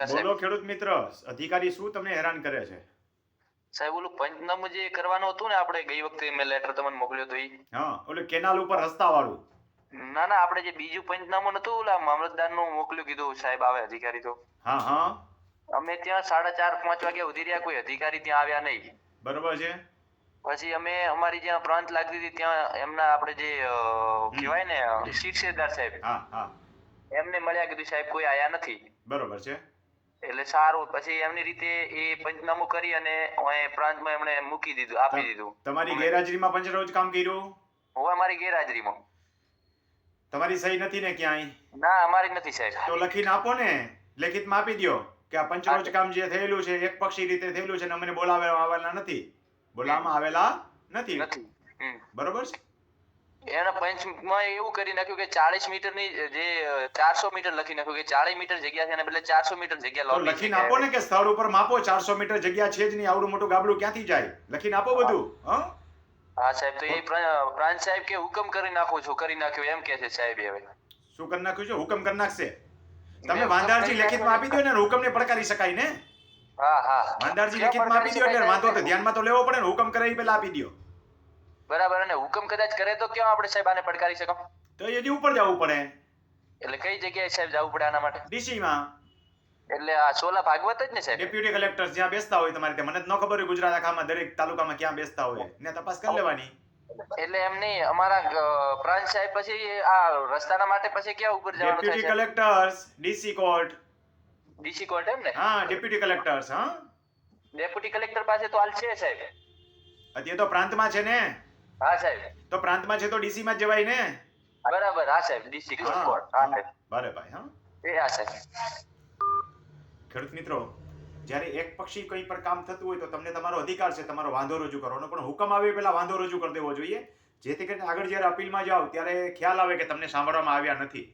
બોલો ખેડૂત મિત્ર અધિકારી શું તમને હેરાન કરે છે? સાહેબ ઓલું પંચનામું જે કરવાનું હતું ને આપણે ગઈ વખતે મેં લેટર તમને મોકલ્યો હતો ઈ. હા ઓલું કેનાલ ઉપર રસ્તા વાળું ના ના આપણે જે બીજું પંચનામું નતું ઓલા મામલતદારનું મોકલ્યું કીધું સાહેબ આવે અધિકારી તો. હા હા. અમે ત્યાં સાડા ચાર પાંચ વાગ્યા ઉધી રહ્યા કોઈ અધિકારી ત્યાં આવ્યા નહીં. બરોબર છે. પછી અમે અમારી જ્યાં પ્રાંત લાગતી હતી ત્યાં એમના આપણે જે કહેવાય ને શિક્ષેદાર સાહેબ હા હા. એમને મળ્યા કીધું સાહેબ કોઈ આયા નથી. બરોબર છે. એટલે સારું. પછી એમની રીતે એ પંચનામું કરી અને પ્રાંતમાં એમણે મૂકી દીધું આપી દીધું. તમારી ગેરહાજરીમાં પંચરોજ કામ કર્યું? હું અમારી ગેરહાજરીમાં. તમારી સહી નથી ને ક્યાંય? ના અમારી નથી સાહેબ તો લખીને આપો ને. લેખિતમાં આપી દો કે આ પંચરોજ કામ જે થયેલું છે એક પક્ષી રીતે થયેલું છે ને અમને બોલાવવામાં આવેલા નથી. બોલાવવામાં આવેલા નથી. બરોબર છે? પંચમાં એવું કરી નાખ્યું કે ચાલીસ મીટરની જે ચારસો મીટર લખી નાખ્યું કે ચાલીસ મીટર જગ્યા છે એના બદલે ચારસો મીટર જગ્યા તો લખીને આપો ને કે સ્થળ ઉપર માપો ચારસો મીટર જગ્યા છે જ નહીં આવડું મોટું ગાબડું ક્યાંથી જાય? લખીને આપો બધું હા? સાહેબ તો એ પ્રાંત સાહેબ કે હુકમ કરી નાખું છું કરી નાખ્યો એમ કે છે સાહેબ હવે. શું કરી નાખ્યું છે? હુકમ કરી નાખશે. તમે વાંધારજી લેખિતમાં આપી દો ને હુકમને પડકારી શકાય ને. હા હા. વાંધારજી લેખિતમાં આપી દો એટલે વાંધો તો? ધ્યાનમાં તો લેવો પડે ને હુકમ કરાવી પહેલા આપી દો. બરાબર અને હુકમ કદાચ કરે તો કેમ આપણે સાહેબ આને પડકારી શકો તો એની ઉપર જવું પડે. એટલે કઈ જગ્યાએ સાહેબ જવું પડે આના માટે? ડીસીમાં. એટલે આ સોલા ભાગવત જ ને સાહેબ? ડેપ્યુટી કલેક્ટર જ્યાં બેસતા હોય તમારે મને ન ખબર હોય ગુજરાત આખામાં દરેક તાલુકામાં ક્યાં બેસતા હોય. ને તપાસ કરી લેવાની. એટલે એમ નહીં અમારા પ્રાંત સાહેબ પછી આ રસ્તાના માટે પછી ક્યાં ઉપર જવાનું deputy collectors DC court. DC court એમ ને? હા ડેપ્યુટી કલેક્ટર્સ હા. ડેપ્યુટી કલેક્ટર પાસે તો હાલ છે સાહેબ. અત્યારે તો પ્રાંતમાં છે ને. હા સાહેબ. તો પ્રાંતમાં છે તો ડીસીમાં માં જવાય ને? બરાબર હા સાહેબ ડીસી કોર્ટ હા. સાહેબ. બરાબર ભાઈ હા. એ હા સાહેબ. ખેડૂત મિત્રો જ્યારે એક પક્ષી કંઈ પણ કામ થતું હોય તો તમને તમારો અધિકાર છે તમારો વાંધો રજૂ કરવાનો. પણ હુકમ આવે પહેલા વાંધો રજૂ કરી દેવો જોઈએ. જેથી કરીને આગળ જ્યારે અપીલમાં જાઓ ત્યારે ખ્યાલ આવે કે તમને સાંભળવામાં આવ્યા નથી.